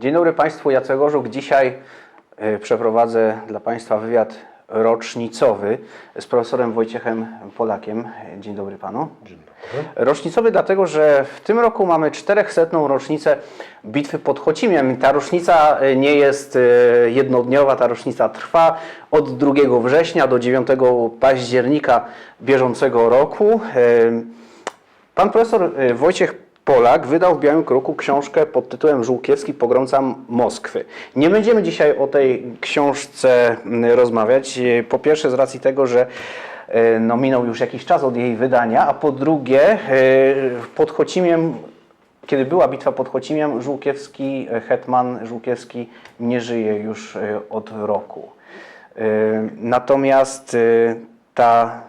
Dzień dobry Państwu, Jacek Orzuk. Dzisiaj e, przeprowadzę dla Państwa wywiad rocznicowy z profesorem Wojciechem Polakiem. Dzień dobry Panu. Dzień dobry. Rocznicowy dlatego, że w tym roku mamy 400. rocznicę bitwy pod Chocimiem. Ta rocznica e, nie jest e, jednodniowa, ta rocznica trwa od 2 września do 9 października bieżącego roku. Pan profesor Wojciech Polak wydał w Białym Kruku książkę pod tytułem Żółkiewski pogromca Moskwy. Nie będziemy dzisiaj o tej książce mm, rozmawiać. Po pierwsze z racji tego, że e, no, minął już jakiś czas od jej wydania, a po drugie e, pod Chocimiem, kiedy była bitwa pod Chocimiem, Żółkiewski, e, hetman Żółkiewski nie żyje już od roku. Natomiast ta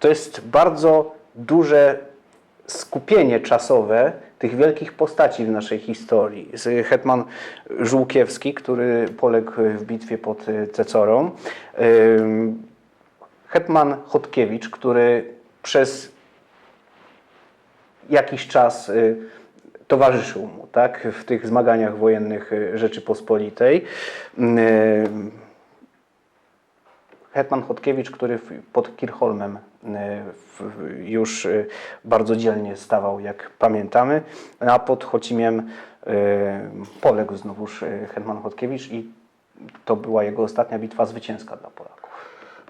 to jest bardzo duże skupienie czasowe tych wielkich postaci w naszej historii. Hetman Żółkiewski, który poległ w bitwie pod y, Cecorą. Hetman Chodkiewicz, który przez jakiś czas y, towarzyszył mu tak, w tych zmaganiach wojennych y, Rzeczypospolitej. Hetman Chodkiewicz, który pod Kirchholmem już y, bardzo dzielnie stawał, jak pamiętamy, a pod Chocimiem y, poległ znowuż y, Hetman Chodkiewicz i to była jego ostatnia bitwa zwycięska dla Polaków.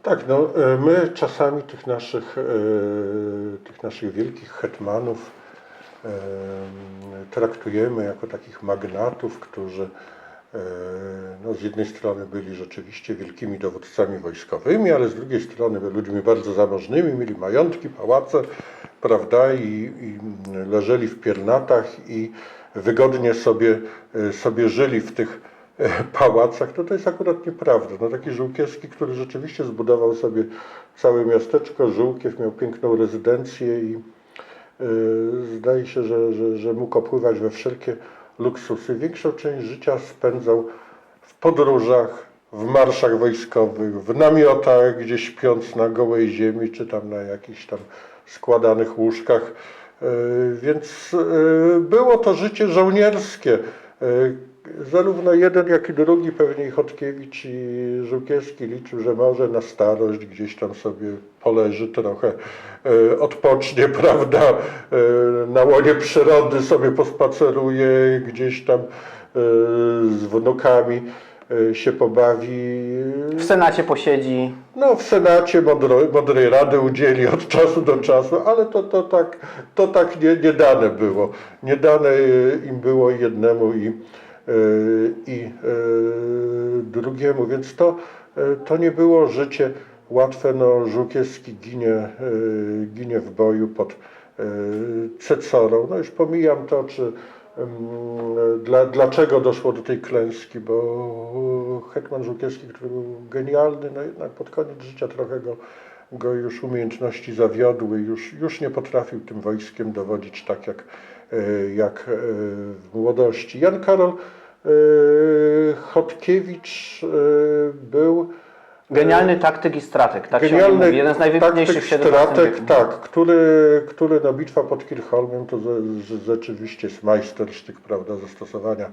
Tak, no my czasami tych naszych, tych naszych wielkich hetmanów traktujemy jako takich magnatów, którzy no, z jednej strony byli rzeczywiście wielkimi dowódcami wojskowymi, ale z drugiej strony ludźmi bardzo zamożnymi, mieli majątki, pałace, prawda, i, i leżeli w piernatach i wygodnie sobie, e, sobie żyli w tych e, pałacach, to to jest akurat nieprawda. No taki Żółkiewski, który rzeczywiście zbudował sobie całe miasteczko, Żółkiew miał piękną rezydencję i y, zdaje się, że, że, że mógł opływać we wszelkie luksusy. Większą część życia spędzał w podróżach, w marszach wojskowych, w namiotach, gdzie śpiąc na gołej ziemi, czy tam na jakichś tam składanych łóżkach. Y, Więc y, było to życie żołnierskie. Zarówno jeden, jak i drugi, pewnie Chodkiewicz i Żółkiewski liczył, że może na starość gdzieś tam sobie poleży trochę, e, odpocznie, prawda, e, na łonie przyrody sobie pospaceruje, gdzieś tam e, z wnukami się pobawi. W Senacie posiedzi, No, w Senacie mądro, mądrej rady udzieli od czasu do czasu, ale to, to tak, to tak nie, nie dane było. Nie dane im było jednemu i, i e, drugiemu, więc to, e, to nie było życie łatwe. No, Żółkiewski ginie, ginie w boju pod Cecorą. No już pomijam to, czy dla, dlaczego doszło do tej klęski, bo Hetman Żółkiewski, który był genialny, no jednak pod koniec życia trochę go, go już umiejętności zawiodły, już, już nie potrafił tym wojskiem dowodzić tak jak, jak e, w młodości. Jan Karol e, Chodkiewicz e, był genialny taktyk i strateg, tak Genialny mówi, jeden z najwybitniejszych strateg, wieku. tak, który, który no, bitwa pod Kirchholmem to rzeczywiście jest majstersztyk, prawda, zastosowania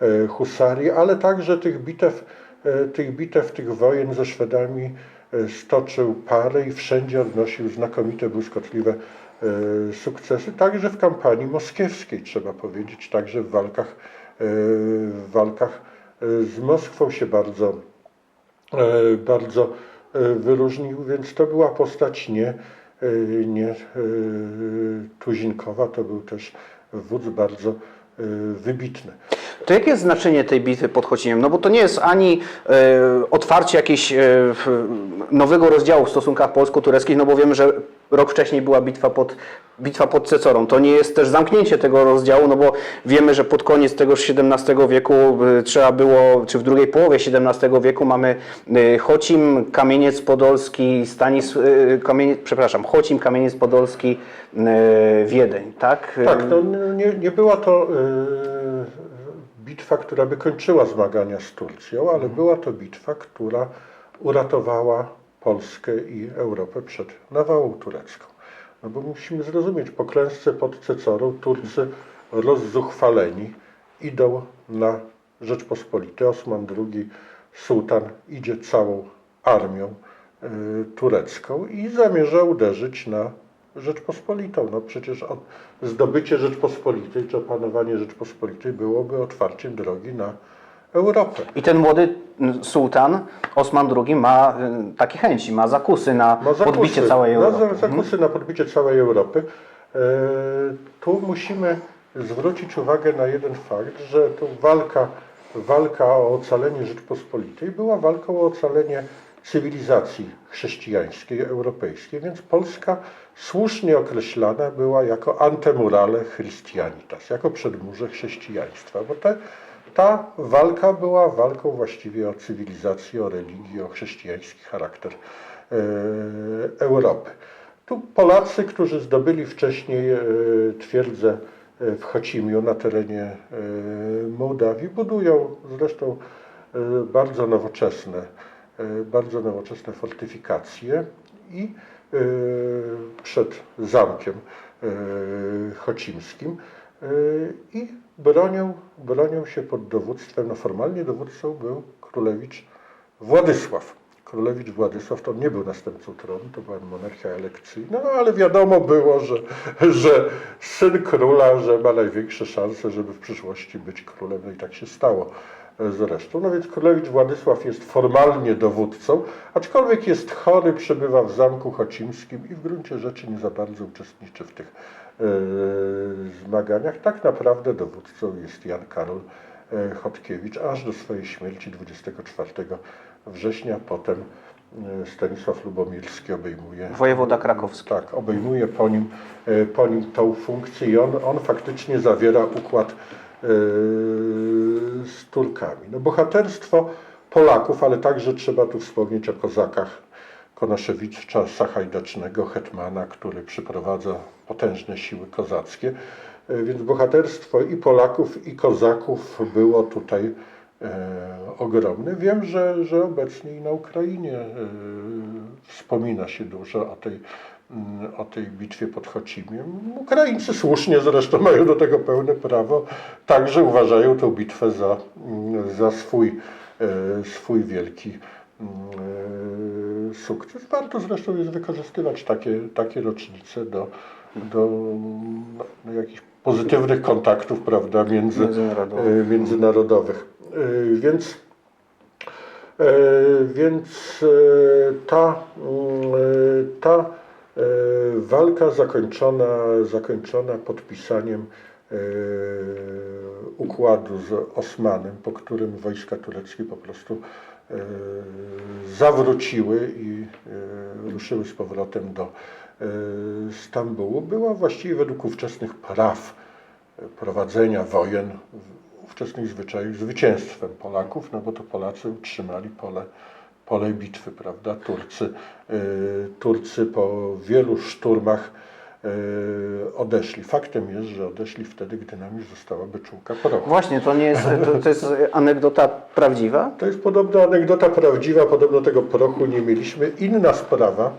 e, husarii, ale także tych bitew, e, tych bitew, tych wojen ze Szwedami e, stoczył parę i wszędzie odnosił znakomite, błyskotliwe e, sukcesy, także w kampanii moskiewskiej, trzeba powiedzieć, także w walkach, e, w walkach e, z Moskwą się bardzo e, bardzo e, wyróżnił, więc to była postać nie, e, nie e, tuzinkowa, to był też wódz bardzo e, wybitny. To jakie jest znaczenie tej bitwy pod Chocimiem? No bo to nie jest ani e, otwarcie jakiegoś e, nowego rozdziału w stosunkach polsko-tureckich, no bo wiemy, że rok wcześniej była bitwa pod, bitwa pod Cecorą. To nie jest też zamknięcie tego rozdziału, no bo wiemy, że pod koniec tegoż XVII wieku e, trzeba było, czy w drugiej połowie XVII wieku mamy e, Chocim, Kamieniec Podolski, Stanis, e, Kamieniec, przepraszam, Chocim, Kamieniec Podolski, Wiedeń, tak? Tak, no, nie, nie była to bitwa, która by kończyła zmagania z Turcją, ale była to bitwa, która uratowała Polskę i Europę przed nawałą turecką. No bo musimy zrozumieć, po klęsce pod Cecorą Turcy rozzuchwaleni idą na Rzeczpospolite. Osman II, sułtan, idzie całą armią y, turecką i zamierza uderzyć na Rzeczpospolitą. No przecież od, zdobycie Rzeczpospolitej czy opanowanie Rzeczpospolitej byłoby otwarciem drogi na Europę. I ten młody sułtan, Osman II, ma y, takie chęci, ma zakusy na Ma zakusy, podbicie całej ma Europy. za- zakusy na podbicie całej Europy. E, tu musimy zwrócić uwagę na jeden fakt, że tu walka, walka o ocalenie Rzeczpospolitej była walką o ocalenie cywilizacji chrześcijańskiej, europejskiej, więc Polska słusznie określana była jako antemurale Christianitas, jako przedmurze chrześcijaństwa, bo te, ta walka była walką właściwie o cywilizację, o religię, o chrześcijański charakter e, Europy. Tu Polacy, którzy zdobyli wcześniej e, twierdzę e, w Chocimiu na terenie Mołdawii, budują zresztą bardzo nowoczesne, bardzo nowoczesne fortyfikacje i przed zamkiem chocimskim i bronią, bronią się pod dowództwem, no formalnie dowódcą był królewicz Władysław. Królewicz Władysław to nie był następcą tronu, to była monarchia elekcyjna, no ale wiadomo było, że, że syn króla, że ma największe szanse, żeby w przyszłości być królem, no i tak się stało zresztą. No więc królewicz Władysław jest formalnie dowódcą, aczkolwiek jest chory, przebywa w zamku chocimskim i w gruncie rzeczy nie za bardzo uczestniczy w tych e, zmaganiach. Tak naprawdę dowódcą jest Jan Karol e, Chodkiewicz, aż do swojej śmierci 24 września. Potem e, Stanisław Lubomirski obejmuje Wojewoda krakowski. tak, obejmuje po nim, e, po nim tą funkcję i on, on faktycznie zawiera układ z Turkami. No, bohaterstwo Polaków, ale także trzeba tu wspomnieć o kozakach Konaszewicza Sachajdacznego, hetmana, który przyprowadza potężne siły kozackie. E, Więc bohaterstwo i Polaków, i kozaków było tutaj e, ogromne. Wiem, że, że obecnie i na Ukrainie wspomina się dużo o tej, o tej bitwie pod Chocimiem. Ukraińcy słusznie zresztą mają do tego pełne prawo. Także uważają tę bitwę za, mm, za swój, e, swój wielki mm, sukces. Warto zresztą jest wykorzystywać takie, takie rocznice do, do, no, jakichś pozytywnych kontaktów prawda, między, Międzynarodowych. e, międzynarodowych. E, Więc, e, więc e, ta, mm, e, ta e, walka zakończona, zakończona podpisaniem e, układu z Osmanem, po którym wojska tureckie po prostu e, zawróciły i e, ruszyły z powrotem do e, Stambułu, była właściwie według ówczesnych praw e, prowadzenia wojen, ówczesnych zwyczajów, zwycięstwem Polaków, no bo to Polacy utrzymali pole, pole bitwy, prawda? Turcy, e, Turcy po wielu szturmach e, odeszli. Faktem jest, że odeszli wtedy, gdy nam już została beczułka prochu. Właśnie, to nie jest, to, to jest anegdota prawdziwa? To jest podobno anegdota prawdziwa, podobno tego prochu nie mieliśmy. Inna sprawa,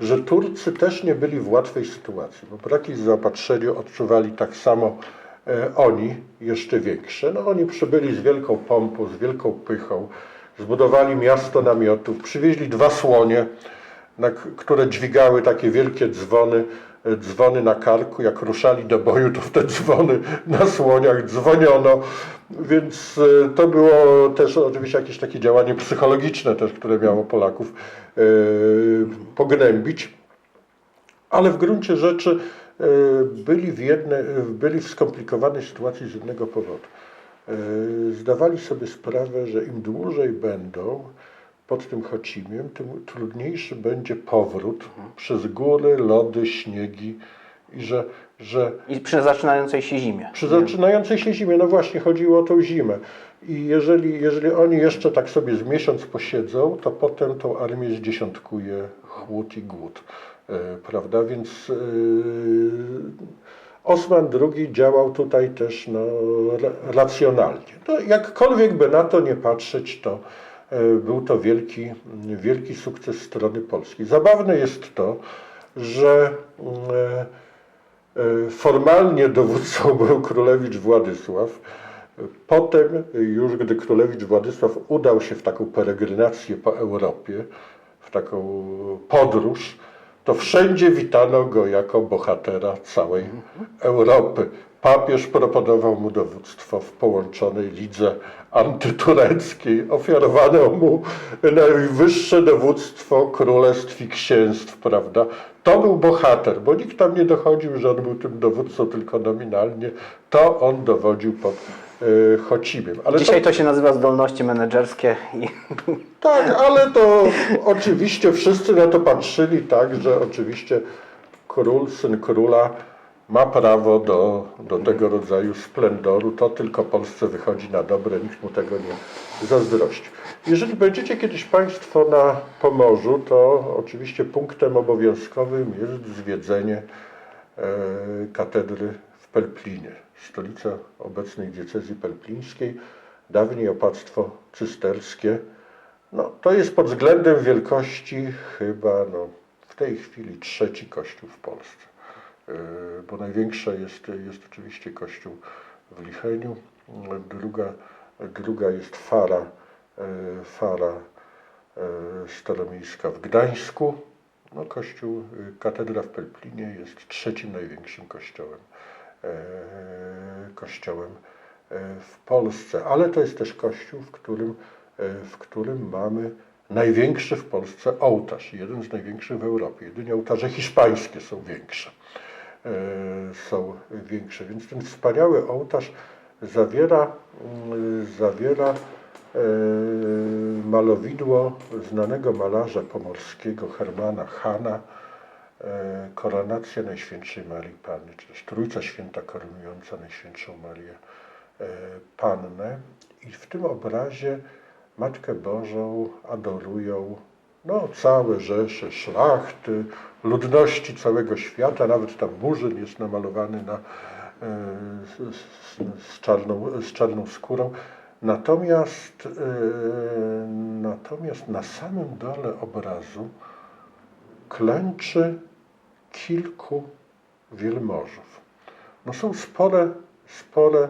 że Turcy też nie byli w łatwej sytuacji, bo braki w zaopatrzeniu odczuwali tak samo e, oni, jeszcze większe. No oni przybyli z wielką pompą, z wielką pychą, zbudowali miasto namiotów, przywieźli dwa słonie, na, które dźwigały takie wielkie dzwony, e, dzwony na karku. Jak ruszali do boju, to w te dzwony na słoniach dzwoniono. Więc e, to było też oczywiście jakieś takie działanie psychologiczne też, które miało Polaków e, pognębić. Ale w gruncie rzeczy byli w, byli w skomplikowanej sytuacji z jednego powodu. E, Zdawali sobie sprawę, że im dłużej będą pod tym Chocimiem, tym trudniejszy będzie powrót przez góry, lody, śniegi i że, że I przy zaczynającej się zimie. przy zaczynającej się zimie, no właśnie chodziło o tą zimę. I jeżeli, jeżeli oni jeszcze tak sobie z miesiąc posiedzą, to potem tą armię zdziesiątkuje chłód i głód. E, prawda? Więc e, Osman II działał tutaj też no, ra- racjonalnie. No, jakkolwiek by na to nie patrzeć, to e, był to wielki, wielki sukces strony polskiej. Zabawne jest to, że mm, e, E, Formalnie dowódcą był królewicz Władysław, Potem już, gdy królewicz Władysław udał się w taką peregrinację po Europie, w taką podróż, to wszędzie witano go jako bohatera całej Europy. Papież proponował mu dowództwo w połączonej lidze antytureckiej. Ofiarowano mu najwyższe dowództwo królestw i księstw, prawda? To był bohater, bo nikt tam nie dochodził, że on był tym dowódcą tylko nominalnie. To on dowodził pod Chocimiem. Ale Dzisiaj to się nazywa zdolności menedżerskie i tak, ale to oczywiście wszyscy na to patrzyli tak, że oczywiście król, syn króla ma prawo do, do tego rodzaju splendoru. To tylko Polsce wychodzi na dobre, nikt mu tego nie zazdrości. Jeżeli będziecie kiedyś Państwo na Pomorzu, to oczywiście punktem obowiązkowym jest zwiedzenie e, katedry w Pelplinie, stolica obecnej diecezji pelplińskiej, dawniej opactwo cysterskie. No, to jest pod względem wielkości chyba no, w tej chwili trzeci kościół w Polsce. Yy, Bo największa jest, jest oczywiście kościół w Licheniu, druga, druga jest Fara, yy, Fara yy, Staromiejska w Gdańsku. No, kościół, katedra w Pelplinie jest trzecim największym kościołem, kościołem yy, w Polsce, ale to jest też kościół, w którym, yy, w którym mamy największy w Polsce ołtarz, jeden z największych w Europie. Jedynie ołtarze hiszpańskie są większe e, są większe. Więc ten wspaniały ołtarz zawiera, mm, zawiera e, malowidło znanego malarza pomorskiego Hermana Hana, e, Koronacja Najświętszej Marii Panny, czy też Trójca Święta koronująca Najświętszą Marię e, Pannę. I w tym obrazie Matkę Bożą adorują no, całe rzesze szlachty, ludności całego świata, nawet tam Murzyn jest namalowany na, e, z, z, czarną, z czarną skórą. Natomiast, natomiast na samym dole obrazu klęczy kilku wielmożów. No są spore, spore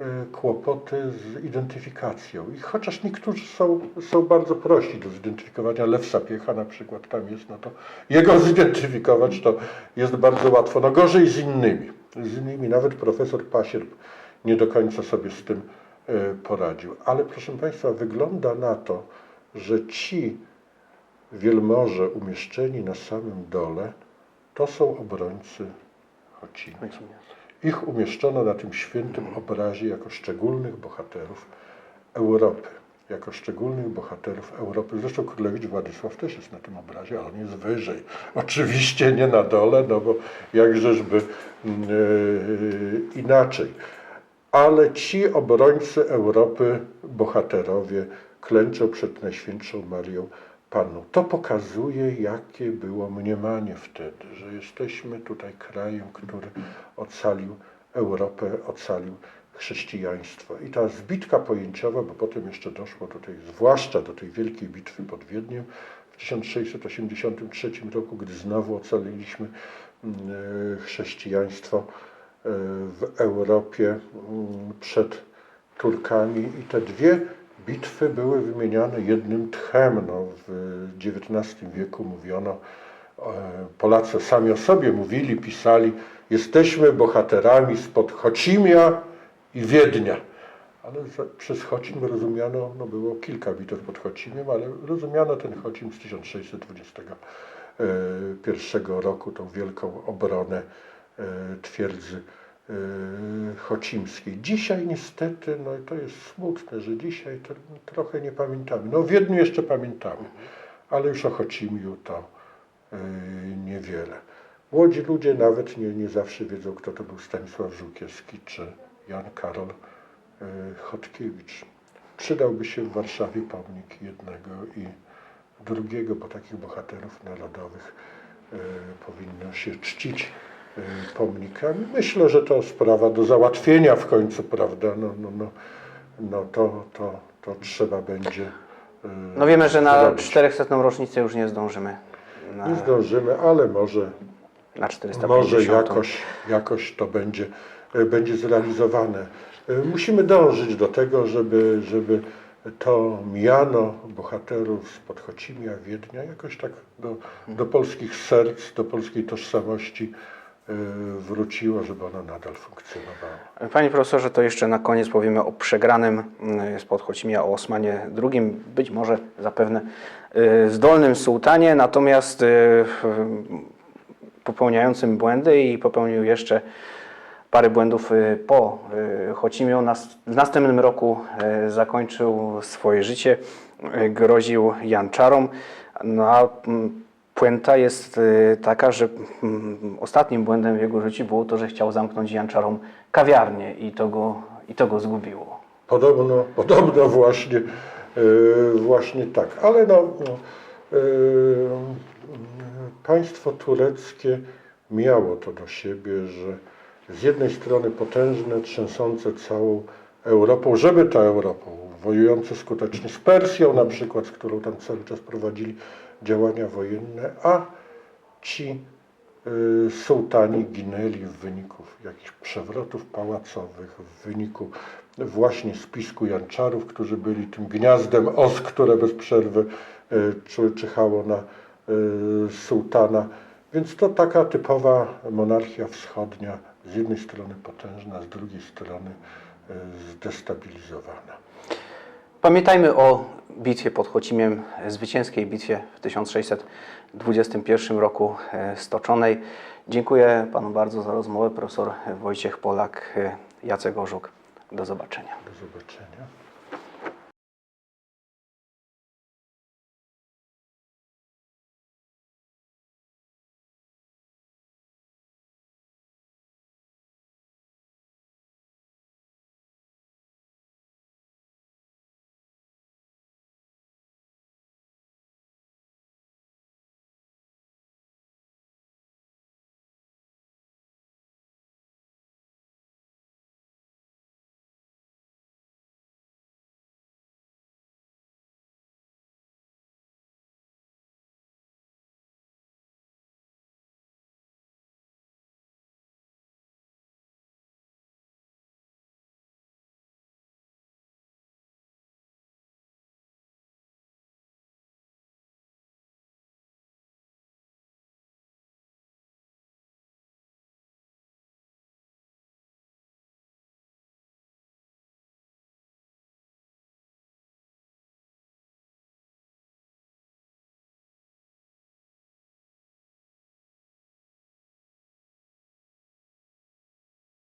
e, kłopoty z identyfikacją. I chociaż niektórzy są, są bardzo prości do zidentyfikowania, Lew Sapiecha na przykład tam jest, no to jego zidentyfikować to jest bardzo łatwo. No gorzej z innymi. Z innymi nawet profesor Pasierb nie do końca sobie z tym e, poradził. Ale proszę Państwa, wygląda na to, że ci wielmoże umieszczeni na samym dole to są obrońcy Chocina. Ich umieszczono na tym świętym obrazie jako szczególnych bohaterów Europy. Jako szczególnych bohaterów Europy. Zresztą królewicz Władysław też jest na tym obrazie, ale on jest wyżej. Oczywiście nie na dole, no bo jakżeżby e, inaczej. Ale ci obrońcy Europy, bohaterowie, klęczą przed Najświętszą Marią Panną. To pokazuje, jakie było mniemanie wtedy, że jesteśmy tutaj krajem, który ocalił Europę, ocalił chrześcijaństwo. I ta zbitka pojęciowa, bo potem jeszcze doszło do tej, zwłaszcza do tej wielkiej bitwy pod Wiedniem w 1683 roku, gdy znowu ocaliliśmy mm, e, chrześcijaństwo e, w Europie mm, przed Turkami i te dwie bitwy były wymieniane jednym tchem. No, w XIX wieku mówiono, e, Polacy sami o sobie mówili, pisali, jesteśmy bohaterami spod Chocimia i Wiednia. Ale przez Chocim rozumiano, no było kilka bitew pod Chocimiem, ale rozumiano ten Chocim z 1621 roku, tą wielką obronę e, twierdzy e, chocimskiej. Dzisiaj niestety, no i to jest smutne, że dzisiaj to trochę nie pamiętamy. No w Wiedniu jeszcze pamiętamy, ale już o Chocimiu to e, niewiele. Młodzi ludzie nawet nie, nie zawsze wiedzą, kto to był Stanisław Żółkiewski czy Jan Karol e, Chodkiewicz. Przydałby się w Warszawie pomnik jednego i drugiego, bo takich bohaterów narodowych powinno się czcić e, pomnikami. Myślę, że to sprawa do załatwienia w końcu, prawda? No, no, no, no to, to, to trzeba będzie. e, No wiemy, że na zrobić. 400. rocznicę już nie zdążymy. Na, Nie zdążymy, ale może na 450. Może jakoś, jakoś to będzie, e, będzie zrealizowane. Y, Musimy dążyć do tego, żeby, żeby to miano bohaterów z Podchocimia, Wiednia jakoś tak do, do polskich serc, do polskiej tożsamości y, wróciło, żeby ono nadal funkcjonowało. Panie profesorze, to jeszcze na koniec powiemy o przegranym z Podchocimia, o Osmanie II, być może zapewne y, zdolnym sułtanie, natomiast y, popełniającym błędy i popełnił jeszcze parę błędów y, po y, Chocimiu. Nas- W następnym roku y, zakończył swoje życie, y, groził Janczarom. No a mm, puenta jest y, taka, że mm, ostatnim błędem w jego życiu było to, że chciał zamknąć Janczarom kawiarnię i to go, i to go zgubiło. Podobno, podobno właśnie, e, właśnie tak. Ale no, no, e, państwo tureckie miało to do siebie, że z jednej strony potężne, trzęsące całą Europą, żeby ta Europą, wojujące skutecznie z Persją na przykład, z którą tam cały czas prowadzili działania wojenne, a ci y, sułtani ginęli w wyniku jakichś przewrotów pałacowych, w wyniku właśnie spisku Janczarów, którzy byli tym gniazdem os, które bez przerwy y, czy- czyhało na y, sułtana. Więc to taka typowa monarchia wschodnia, z jednej strony potężna, z drugiej strony zdestabilizowana. Pamiętajmy o bitwie pod Chocimiem, zwycięskiej bitwie w 1621 roku e, stoczonej. Dziękuję Panu bardzo za rozmowę. Profesor Wojciech Polak, e, Jacek Orzuk. Do zobaczenia. Do zobaczenia.